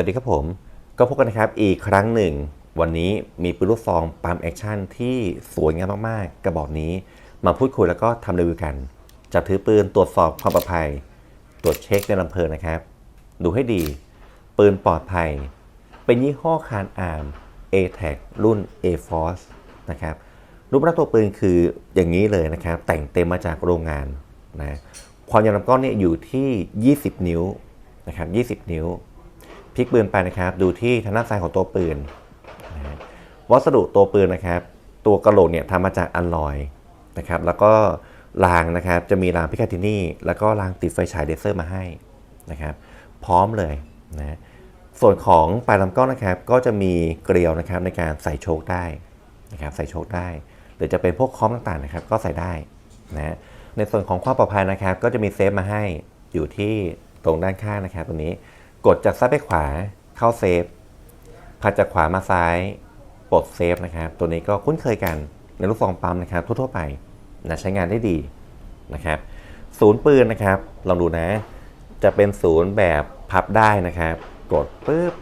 วัสดีครับผม ก็พบกันนะครับอีกครั้งหนึ่ง วันนี้มีปืนลูกซองปั๊มแอคชั่นที่สวยงามมากๆ กระบอกนี้มาพูดคุยแล้วก็ทำรีวิวกัน จับถือปืนตรวจสอบความปลอดภัย ตรวจเช็คในลำเพลิงนะครับ ดูให้ดี ปืนปลอดภัย เป็นยี่ห้อคานอาร์ม A-Tag รุ่น A-Force นะครับรูปร่างตัวปืนคืออย่างนี้เลยนะครับ แต่งเต็มมาจากโรงงานนะความยาวลำกล้องเนี่ยอยู่ที่ 20 นิ้วนะครับ20 นิ้ว พลิกปืนไปนะครับ ดูที่ทางด้านซ้ายของตัวปืน วัสดุตัวปืนนะครับ ตัวกระโหลกเนี่ยทำมาจากอัลลอยนะครับ แล้วก็รางนะครับจะมีรางพิคาตินี่ แล้วก็รางติดไฟฉายเลเซอร์มาให้นะครับ พร้อมเลยนะส่วนของปลายลำกล้องนะครับ ก็จะมีเกลียวนะครับในการใส่โชคได้นะครับใส่โชคได้ หรือจะเป็นพวกคอมต่างๆนะครับ ก็ใส่ได้นะในส่วนของความปลอดภัยนะครับ ก็จะมีเซฟมาให้อยู่ที่ตรงด้านข้างนะครับตรงนี้ กดจากซ้ายไปขวาเข้าเซฟพัดจากขวามาซ้ายปลดเซฟนะครับ ตัวนี้ก็คุ้นเคยกันในลูกซองปั๊มนะครับ ทั่วๆไปนะใช้งานได้ดีนะครับ ศูนย์ปืนนะครับลองดูนะ จะเป็นศูนย์แบบพับได้นะครับ กดปุ๊บ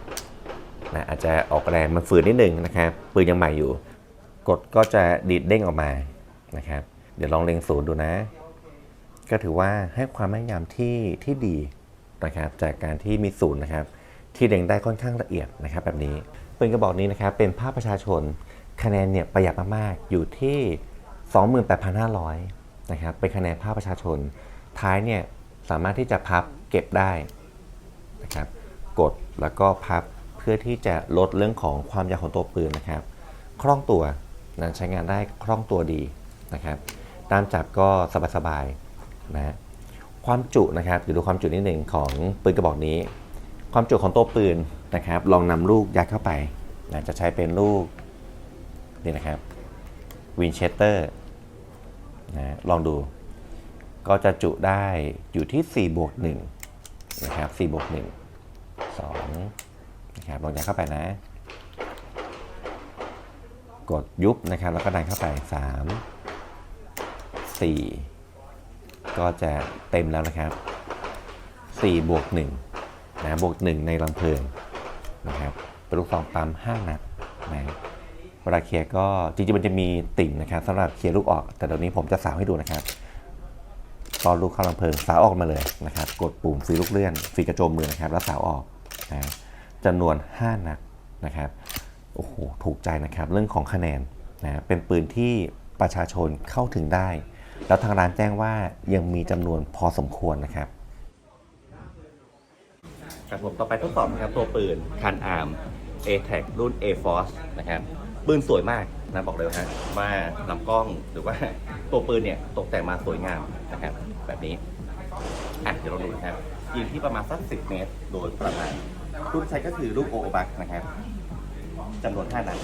นะอาจจะออกแรงมันฝืนนิดนึงนะครับ ปืนยังใหม่อยู่ กดก็จะดีดเด้งออกมานะครับ เดี๋ยวลองเล็งศูนย์ดูนะ ก็ถือว่าให้ความแม่นยำที่ที่ดี นะครับจากการที่มีศูนย์นะครับที่เล็งได้ค่อนข้างละเอียดนะครับแบบนี้ปืนกระบอกนี้นะครับเป็นภาพประชาชนคะแนนเนี่ยประหยัดมากๆอยู่ที่ 28,500นะครับเป็นคะแนนภาพประชาชน ท้ายเนี่ยสามารถที่จะพับเก็บได้นะครับกดแล้วก็พับเพื่อที่จะลดเรื่องของความยาวของตัวปืนนะครับ คล่องตัวนะใช้งานได้คล่องตัวดีนะครับด้ามจับก็สบายๆนะ ความจุนะครับเดี๋ยวดูความจุนิดหนึ่งของปืนกระบอกนี้ ความจุของตัวปืนนะครับ ลองนำลูกยัดเข้าไปนะจะใช้เป็นลูกนี่นะครับวินเชสเตอร์นะลองดู ก็จะจุได้อยู่ที่4บวก1นะครับ4บวก1 2นะครับลองยัดเข้าไปนะ กดยุบนะครับแล้วก็ดันเข้าไป 3 4 ก็จะเต็มแล้วนะครับ4บวก1นะบวก 1 ในลำเพลิงนะครับเป็นลูกซองปั๊ม5นัดนะเวลาเคลียร์ก็จริงๆมันจะมีติ่งนะครับสำหรับเคลียร์ลูกออก แต่เดี๋ยวนี้ผมจะสาวให้ดูนะครับ ตอนลูกเข้าลำเพลิงสาวออกมาเลยนะครับ กดปุ่มฟรีลูกเลื่อนฟรีกระโจมมือนะครับ แล้วสาวออกนะจำนวน 5 นัดนะครับโอ้โหถูกใจนะครับเรื่องของคะแนนนะเป็นปืนที่ประชาชนเข้าถึงได้ แล้วทางร้านแจ้งว่ายังมีจำนวนพอสมควรนะครับครับผมต่อไปทดสอบนะครับตัวปืนคันอาร์ม a t a c รุ่น A Force นะครับปืนสวยมากนะบอกเลยฮะว่าลำกล้องหรือว่าตัวปืนเนี่ยตกแต่งมาสวยงามนะครับแบบนี้อะเดี๋ยวเราดูนะครับยิงที่ประมาณสัก10เมตร โดยประมาณรุ่นใช้ก็คือลูกโอโอบักนะครับจำนวน5นัด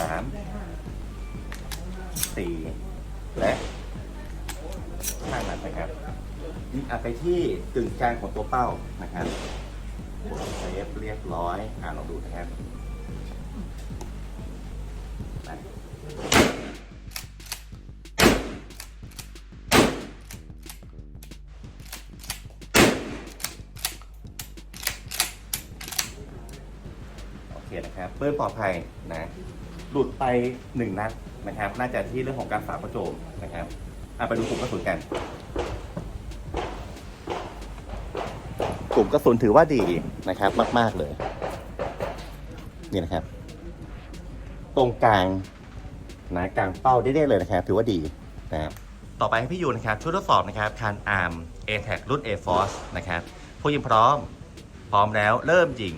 สามสี่และห้านัดนะครับยิงอัดไปที่กึ่งกลางของตัวเป้านะครับกดเซฟเรียบร้อยอ่าลองดูนะครับโอเคนะครับปืนปลอดภัยนะ หลุดไปหนึ่งนัดนะครับ น่าจะที่เรื่องของการฝาประโจมนะครับอะไปดูกลุ่มกระสุนกัน กลุ่มกระสุนถือว่าดีนะครับ มาก ๆ เลย นี่นะครับ ตรงกลางนะกลางเป้าได้ๆเลยนะครับ ถือว่าดีนะครับต่อไปให้พี่ยูนะครับช่วยทดสอบนะครับคันอาร์ม a t a c รุ่น A Force นะครับผู้ยิงพร้อม พร้อมแล้วเริ่มยิง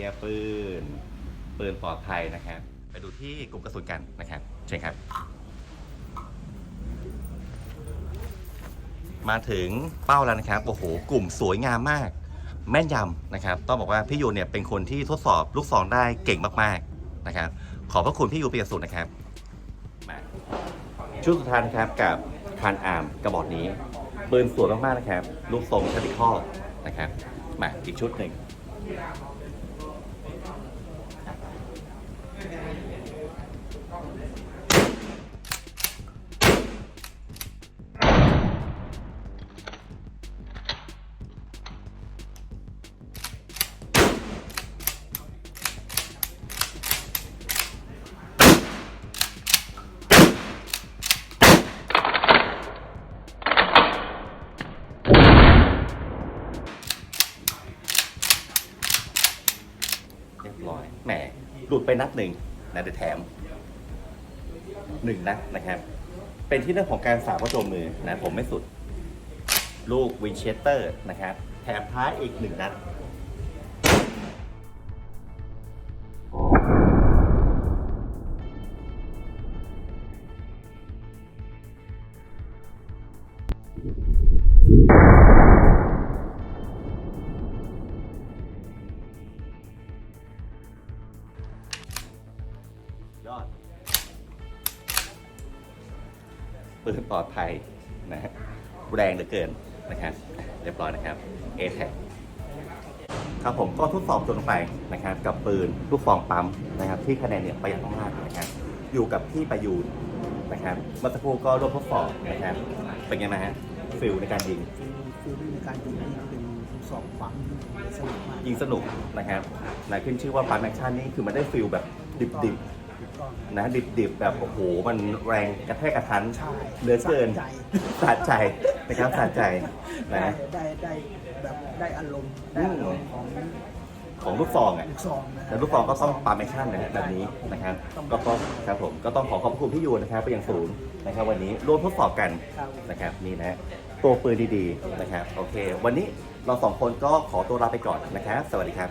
ลียร์ปืน ปืนปลอดภัยนะครับ ไปดูที่กลุ่มกระสุนกันนะครับเชิญครับ มาถึงเป้าแล้วนะครับโอ้โหกลุ่มสวยงามมาก แม่นยำนะครับ ต้องบอกว่าพี่ยูเนี่ยเป็นคนที่ทดสอบลูกซองได้เก่งมากๆนะครับ ขอบพระคุณพี่ยูเป็นอย่างสูงนะครับมาชุดสุดท้ายนะครับกับคานอาร์มกระบอกนี้ปืนสวยมากๆนะครับ ลูกทรงทัติคอนะครับ มาอีกชุดหนึ่ง เรียบร้อยแหม หลุดไปนัดหนึ่งนะเดี๋ยวแถมหนึ่งนัดนะครับ เป็นที่เรื่องของการสาวกระโจมมือนะผมไม่สุด ลูกวินเชสเตอร์นะครับ แถมท้ายอีกหนึ่งนัด ปืนปลอดภัยนะฮะแรงเหลือเกินนะครับเรียบร้อยนะครับ a t a c ครับผมก็ทดสอบจนลงไปนะครับกับปืนลูกฟองปั๊มนะครับ ที่คะแนนเนี่ยประหยัดมากๆนะครับ อยู่กับที่ประยูนนะครับเมื่อสักครู่ก็ร่วมทดสอบนะครับเป็นไงนะฮะฟิลในการยิงคือในการยิงนี่เป็นสองปั๊มที่สนุกมากยิงสนุกนะครับนะขึ้นชื่อว่าปั๊มแอคชั่นนี่คือมันได้ฟิลแบบดิบถูกต้องๆ นะดิบๆ แบบโอ้โหมันแรงกระแทกกระทันใช่เหลือเกินสะใจ สะใจนะครับสะใจได้นะ ได้ได้แบบได้อารมณ์ได้อารมณ์ของของลูกซองอะ ลูกซองนะแต่ลูกซองก็ต้องปั๊มแอคชั่นนะฮะแบบนี้นะครับก็ต้องครับผมก็ต้องขอขอบคุณพี่ยูนะครับไปยังศูนย์นะครับ วันนี้ร่วมทดสอบกันครับ นะครับนี่นะตัวปืนดีๆนะครับโอเค วันนี้เราสองคนก็ขอตัวลาไปก่อนนะครับ สวัสดีครับ